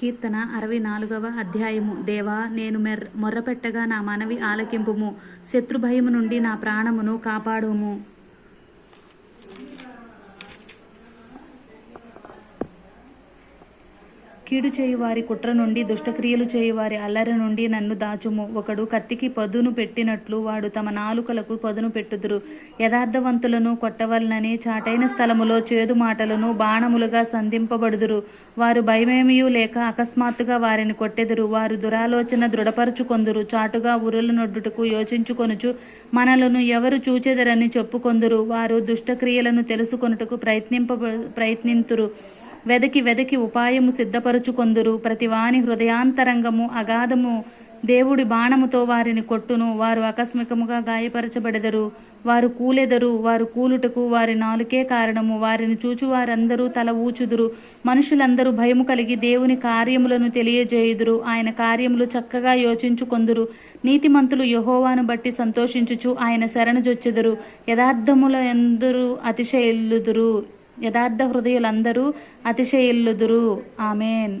కీర్తన అరవై నాలుగవ అధ్యాయము. దేవా నేను మెర్ మొర్రపెట్టగా నా మనవి ఆలకింపుము. శత్రుభయము నుండి నా ప్రాణమును కాపాడుము. కీడు చేయువారి కుట్ర నుండి దుష్టక్రియలు చేయువారి అల్లరి నుండి నన్ను దాచుము. ఒకడు కత్తికి పదును పెట్టినట్లు వాడు తమ నాలుకలకు పదును పెట్టుదురు. యథార్థవంతులను కొట్టవలనని చాటైన స్థలములో చేదు మాటలను బాణములుగా సంధింపబడుదురు. వారు భయమేమియూ లేక అకస్మాత్తుగా వారిని కొట్టెదురు. వారు దురాలోచన దృఢపరుచుకొందురు. చాటుగా ఉరుల నొడ్డుటకు యోచించుకొనుచు మనలను ఎవరు చూచెదరని చెప్పుకొందురు. వారు దుష్టక్రియలను తెలుసుకొనుటకు ప్రయత్నింప ప్రయత్నింతురు. వెదకి వెదకి ఉపాయము సిద్ధపరుచుకొందురు. ప్రతివాని హృదయాంతరంగము అగాధము. దేవుడి బాణముతో వారిని కొట్టును. వారు ఆకస్మికముగా గాయపరచబడెదరు. వారు కూలెదరు. వారు కూలుటకు వారి నాలుకే కారణము. వారిని చూచు వారందరూ తల ఊచుదురు. మనుషులందరూ భయము కలిగి దేవుని కార్యములను తెలియజేయుదురు. ఆయన కార్యములు చక్కగా యోచించుకొందురు. నీతిమంతులు యహోవాను బట్టి సంతోషించుచు ఆయన శరణుజొచ్చెదరు యథార్థముల ఎందరూ అతిశయిల్లుదురు యథార్థ హృదయులందరూ అతిశయిల్లుదురు ఆమెన్